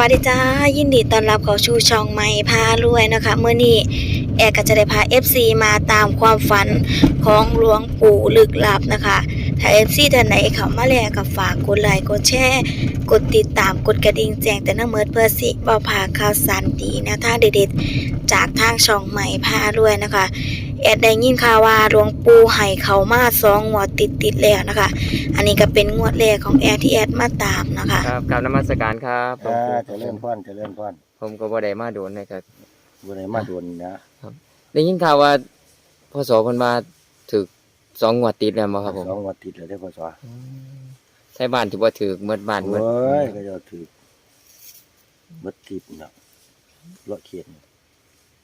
วัสดีจ้ายินดีต้อนรับเข้าชูช่องใหม่พารวยนะคะเมื่อนี้แอร์ก็จะได้พา FC มาตามความฝันของหลวงปู่ลึกลับนะคะ ถ้า FC ท่านไหนเขามาแล้วก็ฝากกดไลค์กดแชร์กดติดตามกดกระดิ่งแจ้งแต่น้ำเมิดเพื่อสิบ่พาข่าวสารดีนวทาเด็ดๆจากทางช่องใหม่พารวยนะคะ แอดได้ยินข่าวว่าหลวงปู่ให้เขามาสองงวดติดๆแล้วนะคะ อันนี้ก็เป็นงวดแรกของแอดที่แอดมาตามนะคะครับกราบนมัสการครับหลวงอ่าปู่เจะเล่นพรเจะเล่นพรผมก็บ่ได้มาโดนนะครับบุญมาโดนนะได้ยินข่าวว่าพศเพิ่นมาถึกสองงวดติดแล้วบ่ครับผมสองวันติดเลยได้อพอสออืมใช่บ้านที่บ่ถึกเมื่อบ้านเมื่อโอ้ยก็จะถือบัดติดเนาะเลาะเขียน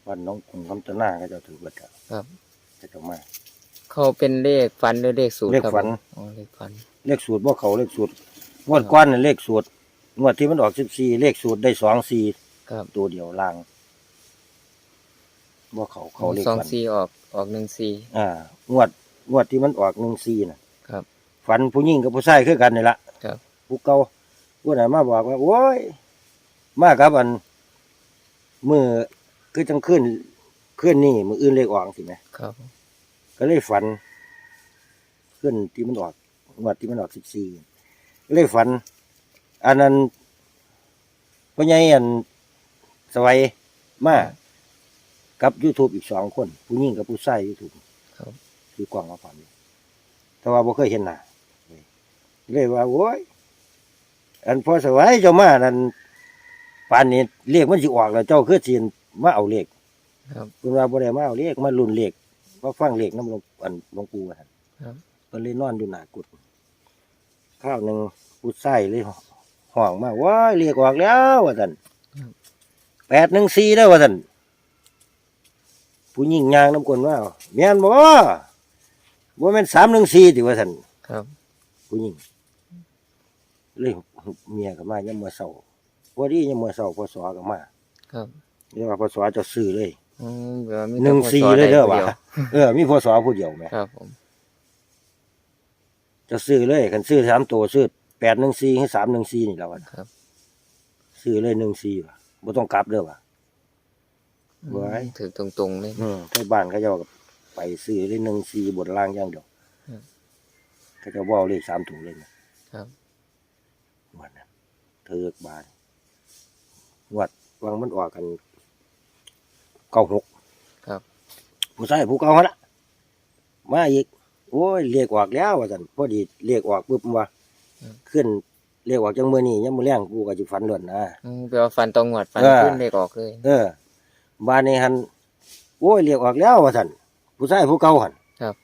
วันน้องคงคำตะหน้าก็จะถือบัดอะครับ จะจะมาเขาเป็นเลขฝันหรือเลขสูตรเลขครับฝันผมอ๋อเลขฝัน เลขสูตรบ่เขาเลขสูตรงวดก้อนน่ะเลขสูตรงวดที่มันออกสิบสี่เลขสูตรได้สองสี่ครับตัวเดียวล่างบ่เขาเขาเลขสองฝันสี่ออกออกหนึ่งสี่ อ่างวดงวดที่มันออกหนึ่งสี่น่ะครับฝันผู้หญิงกับผู้ชายคือกันนี่ละครับ ผู้เก่าผู้ไหนมาบอกว่าโอ้ย มากับอันมือ คือจังขึ้นขึ้นนี่มืออื่นเลขออกสิไหมครับ ก็เลยฝัน ขึ้นที่มันออกงวดที่มันออกสิบสี่เลยฝัน อันนั้นพ่อใหญ่อันสวัยมากับยูทูบอีกสองคน ผู้หญิงกับผู้ชายยูทูบครับคือกล่องมาฝันแต่ว่าบ่เคยเห็นหน้าเลยว่าโอ้ยอันพอสวัยเจ้ามานั่นป่านนี้เลขมันสิออกแล้วเจ้าคือสิ มาเอาเลขครับเพิ่นว่าบ่ได้มาเอาเลขมาลุ้นเลขมาฟังเลขนำหลวงอันหลวงปู่ว่าซั่นครับ เพิ่นเลยนอนอยู่หน้ากุฏิข้าวหนึงผู้ชายเลยห้องมาว้ายเลขออกแล้วว่าซั่น814เด้อว่าซั่นผู้หญิงย่างน้ำกลว่าแม่นบ่บ่แม่น314ติว่าซั่น ครับ ผู้หญิงเลยเมียก็มายามมื้อเช้าพอดียามมื้อเช้าพศก็มาครับ เรียกว่าพศจะซื้อเลยอืมเดี๋ยวมีหนึ่งแต่สี่พศเลยเด้อใว่ะดียวเออมีพศผู้เดียวไหมครับผมจะซื้อเลยคันซื้อสามตัวซื้อแปดหนึ่งสี่ให้สามหนึ่งสี่นี่แล้ววะครับซื้อเลยหนึ่งสี่ว่ะบ่ต้องกลับเด้อว่ะไว้ ถือตรงๆเลย อืมที่บ้านเขาเจะไปซื้อเลยหนึ่งสี่บนล่างอย่างเดียวอืมเขาเจะว่าเลขสามถุงเลยนะครับ วันนั้นเถิกบานงวัดวังมันออกกัน เก้าหกครับ ผู้ชายผู้เก่าหั่นละมาอีก โอ้ยเรียกออกแล้วว่าสันพอดีเรียกออกปุ๊บว่าอืม ขึ้นเรียกออกจังมือนี่ยังมือแรงกูก็จะฝันหล่นนะ อืมแปลว่าฟันตรงงวดฟันเออ ขึ้นเลขออกเลยเออบ้านนี้หันโอ้ยเรียกออกแล้วว่าสันผู้ชายผู้เก่าหันครับ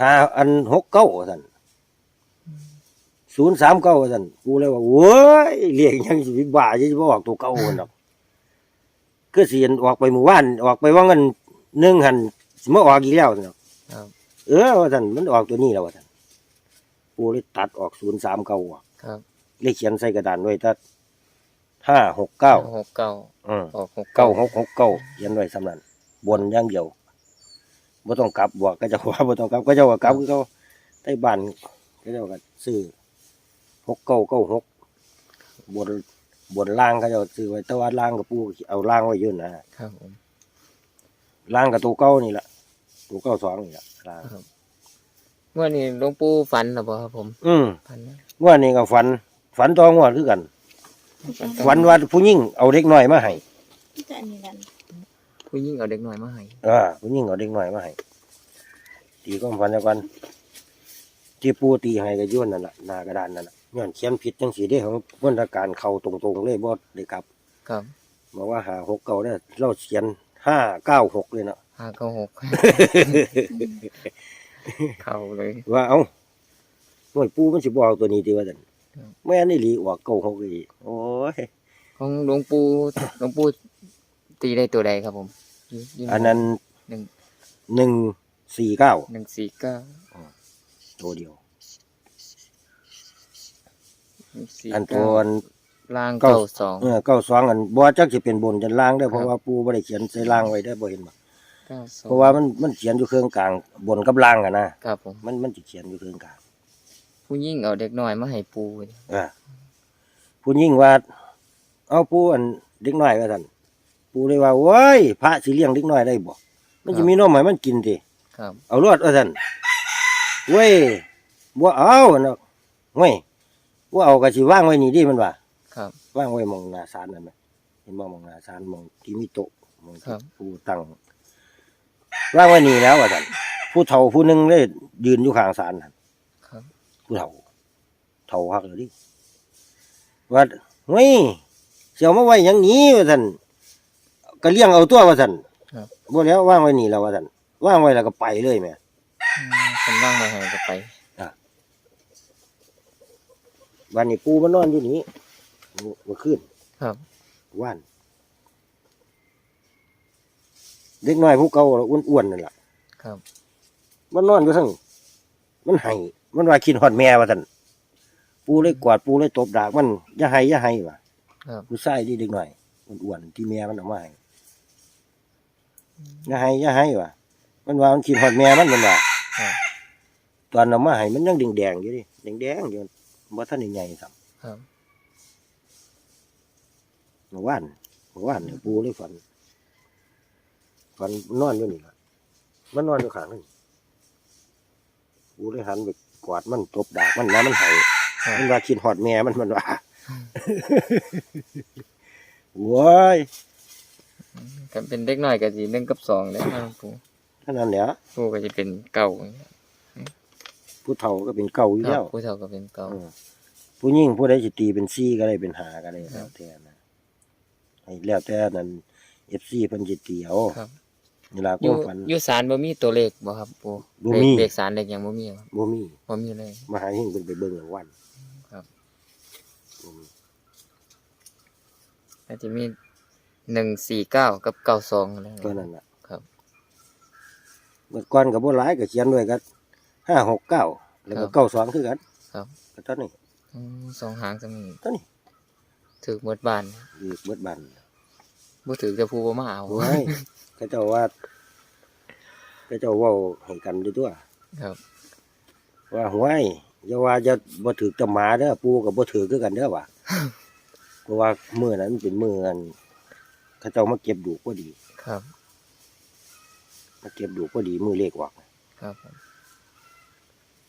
หาอันหกเก้าว่าสันศูนย์สามเก้าว่าสันกูเลยว่าโอ้ยเรียกยังสิบบ้าจะบ่ออกตัวเก่าหันดอก คือเสียนออกไปหมู่บ้านออกไปว่าเงินหนึ่งหันสิมาออกอีกแล้วซั่นดอกครับ เออว่าสันมันออกตัวนี้แล้วว่าสันกูเลยตัดออกศูนย์สามเก้าครับเลยเขียนใส่กระดานไว้ถ้าห้าหกเก้าหกเก้าอืมออกหกเก้าหกหกเก้าเขียนไว้สำนันบนอย่างเดียวบ่ต้องกลับบอกก็จะว่าบ่ต้องกลับก็จะว่ากลับคือเขาใต้บ้านก็จะว่าซื้อหกเก้าเก้าหกบน บนล่างเขาจะซื้อไว้แต่ว่าล่างกับปูเอาล่างไว้อยืนนะครับผมล่างกับตัวเก้านี่แหละตัวเก้าสองนี่แหละล่างเมื่อนี้หลวงปู่ฝันหรือเปล่าครับผม อืมฝันนะว่านี่ก็ฝัน ฝันตองว่าคือกัน ฝันว่าผู้หญิงเอาเด็กน้อยมาให้จะอันนี้กันผู้ยิ่งเอาเด็กน้อยมาให้อ่าผู้หญิงเอาเด็กน้อยมาให้ตีก็ฝันแล้วกันที่ปูตีให้ก็ย้อนนั่นแหละหน้ากระดานนั่นแหละ ย้อนเขียนผิดจังสีได้ของวันราการเข้าตรงๆเลยบ่ได้กลับ ครับบอกว่าหาหกเก้าได้เราเขียนห้าเก้าหกเลยเนาะห้าเก้าหกเข้าเลย ว่าเอ้าหน่วยปูมันสิบอกตัวนี้ดีว่าจันครับแม่นี่หลีออกเก้าหกอีกโอ้ยของหลวงปู่หลวงปู่ตีได้ตัวใดครับผมยือันนั้นหนึ่งหนึ่งสี่เก้าหนึ่งสี่เก้าตัวเดียวหนึ่งสี่ อันตัเก้าวอันล่างเก้าเก้าสองเออเก้าสองอันบ่จักสิเป็นบนจันล่างได้อเพครัราะบว่าปูบ่ได้เขียนใส่ล่างไว้ได้อบ่เห็นบ่เก้าสองเพราะว่ามันมันเขียนอยู่เครื่องกลางบนกับล่างอะนะครับผม มันมันสิเขียนอยู่เครื่องกลางผู้ยิ่งเอาเด็กน้อยมาให้ปูอ่าผู้ยิ่งว่าเอาปูอันเด็กน้อยว่าซั่นปูเลยว่าโว้ยพระสิเลี้ยงเด็กน้อยได้บ่มันจะมีนมให้มันกินติ ครับ เอารวดว่าซั่นเว้ยบ่เอาเนาะเว้ย บ่เอาก็สิวางไว้นี่ดิมันว่าครับวางไว้หมองหน้าศาลนั่นน่ะเห็นบ่หมองหน้าศาลหมองที่มีโต๊ะหมองครัที่บปูตั้งวางไว้นี่แล้วว่าซั่นผู้เฒ่าผู้หนึงเลยยืนอยู่ข้างศาลนั่น ครับผู้เฒ่าเฒ่าฮักเลยดิว่าเฮ้ยเสียวมาไว้หยังหนี้ว่าซั่นก็เลี้ยงเอาตัวว่าซั่นครับ บ่แล้ววางไว้นี่แล้วว่าซั่นวางไว้แล้วก็ไปเลยแหม่อืมคนว่างมาให้ก็ไป วันนี้ปูมันนอนอยู่นี่เมื่อคืนครับว่านเด็กน้อยผู้เก่าแล้วอ้วนๆนั่นล่ะครับ มันนอนอยู่ทั้งมันไห้มันว่าคิดฮอดแม่ว่าซั่นปูเลยกวาดปูเลยตบดากมันอย่าให้อย่าให้ว่ะครับผู้ชายที่เด็กน้อยอ้วนๆที่แม่มันเอามาให้อย่าให้อย่าให้ว่ะมันว่ามันคิดฮอดแม่มันมันว่าครับตอนเอามาให้มันยังแดงๆอยู่ดิแดงๆอยู่ บ่ทันได้ใหญ่ครับครับ เมื่อวานเมื่อวานเนี่ยปูเลยฝันฝันนอนอยู่นี่ล่ะมันนอนอยู่ข้างนึงปูเลยหันไปกวาดมันตบดากมันนะมันไห้ครับ มันว่าคิดฮอดแม่มันมันว่าโว้ยก็เป็นเด็กน้อยก็สิหนึ่งกับสองแล้วครับปูเท่านั้นแหละปูก็จะเป็นเก่าอย่างเงี้ย ผู้เฒ่าก็เป็นเก่าอยู่ครัแล้บวผู้เฒ่าก็เป็นเก่า เออผู้หญิงผู้ใดสิตีเป็นซี่ก็ได้เป็นหาก็ได้ครัแล้บ วแต่นะให้แล้วแต่นั้น FC เพิ่นสิตีเอาครับนี่ล่ะคอยู่วามฝัน อยู่ศาลบ่มีตัวเลขบ่ครับปูบ่มี เลขเลขศาลเลขหยังบ่มีครับบ่มีบ่มีเลยมาหาเฮงเพิ่นไปเบิ่งรางวัลครับ บ่มีอาจจะมีหนึ่งสี่เก้ากับเก้าสองอะไรตัวนั้นน่ะครับ เมื่อก่อนก็บ่หลายก็เขียนไว้ก็ 569แล้วก็92คือกันครับ ก็เท่านี้อืมสองหางจะมีเท่านี้ถือหมดบานอีกเบิดบันบ่ถือจะพูบ่มาเอาโอ้ยเขาเจ้าว่าเขาเจ้าเว้าให้กันอยู่ตัว ครับ ว่าห้วยอย่าว่าจะบ่ถือตะหมาเด้อปู่ก็บ่ถือคือกันเด้อว่ะ เพราะว่ามื้อนั้นมันเป็นมื้ออันเขาเจ้ามาเก็บดูกพอดี ครับ มาเก็บดูกพอดีมื้อเลขออกครับผม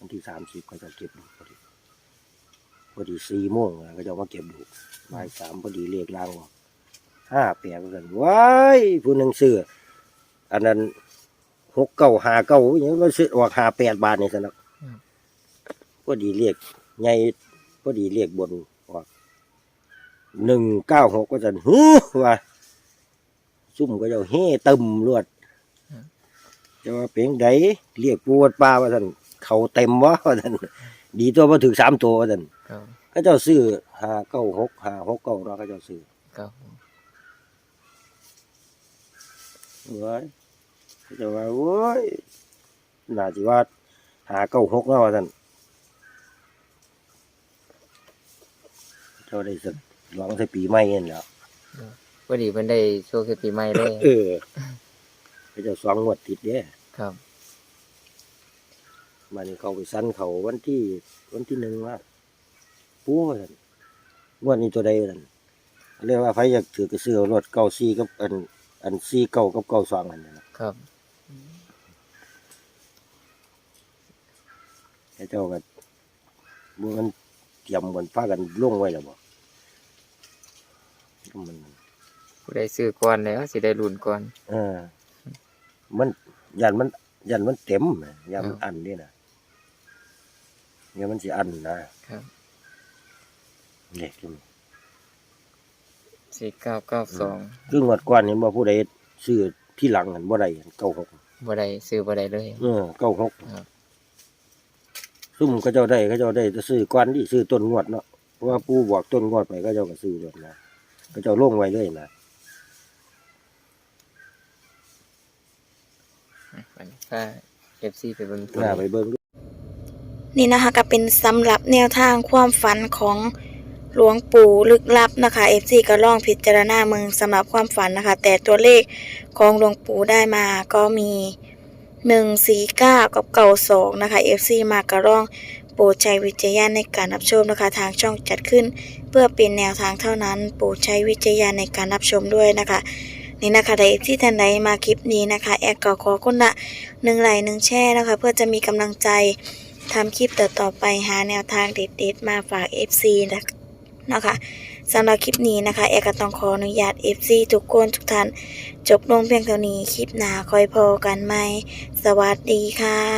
วันที่30เขาเจ้าเก็บดูกพอดีพอดี4โมงอะเขาเจ้ามาเก็บดูกบ่าย3พอดีเลขล่างออก5 8กันว้ายผู้หนึงซื้ออันนั้น6 9 5 9อิหยังมันซื้อออก58บาทนี่ซั่นน่ะพอดีเลขใหญ่พอดีเลขบนออกหนึ่งเก้าหกก็จะฮือว่าซุ่มก็จะเฮ่ตึมรวดจะว่าเพียงใดเรียกปวดปลาว่าท่าน เขาเต็มวะว่าท่านดีตัวมาถึงสามตัวว่าท่านครับก็เจ้าซื้อห้าเก้าหกห้าหกเก้าเราก็เจ้าซื้อครับผมเว้ยก็จะว่าโว้ยน่าจะว่าหาเก้าหกแล้วว่าท่านเจ้าได้สักหวังใส่ปีใหม่เองแหล้ว พอดีเพิ่นได้โชว์คือปีใหม่เลย เออก็เจะสองงวดติดเด้ครับ มันเขาไปสั้นเขาวันที่วันที่หนึ่งว่าปูว่าซั่นงวดนี้ตัวใดนั่นเรียกว่าไฟอยากถือกระเสือรถเก้าซีกับอัน อันซีเก้ากับเก้าสองอันนั้นนะครับ ไอ้เจ้าก็บ่มันเตรียมกันพากันลงไว้แล้วบ่มันผู้ใดซื้อก่อนแล้วสิได้ลุ้นก่อน เออ มันยันมันยันมันเต็มน่ะยันมันครับอันนี่นะ เนี่ยมันสิอันนะครับเด็กนี่สี่เก้าเก้าสองคืองวดก่อนเห็นบ่ผู้ใดซื้อที่หลังหันบ่ได้เก้าหกบ่ได้ซื้อบ่ได้เลยเออเก้าหกครับซุ่มเขาเจ้าได้เขาเจ้าได้จะซื้อก่อนที่ซื้อต้นงวดเนาะเพราะว่าปู่บอกต้นงวดไปเขาเจ้าก็ซื้อเลยนะเขาเจ้าลงไว้เลยนะอันนี้ถ้า FC ไปเบิ่งตัวหน้าไปเบิ่งดู นี่นะคะก็เป็นสำหรับแนวทางความฝันของหลวงปู่ลึกลับนะคะ FC ก็ลองพิจารณาเมืองสำหรับความฝันนะคะ แต่ตัวเลขของหลวงปู่ได้มาก็มี149กับเก่า2นะคะ FC มากระร่องโปรดใช้วิจารณญาในการรับชมนะคะ ทางช่องจัดขึ้น เพื่อเป็นแนวทางเท่านั้น โปรดใช้วิจารณญาในการรับชมด้วยนะคะนี่นะคะใดที่ท่านใดมาคลิปนี้นะคะ แอดก็ขอคนละหนึ่งไลค์หนึ่งแชร์นะคะ เพื่อจะมีกำลังใจ ทำคลิปต่อๆไปหาแนวทางเด็ดๆมาฝาก FC นะคะสำหรับคลิปนี้นะคะแอดก็ต้องขออนุญาต FC ทุกคนทุกท่าน จบลงเพียงเท่านี้คลิปหน้าคอยพอกันไหม สวัสดีค่ะ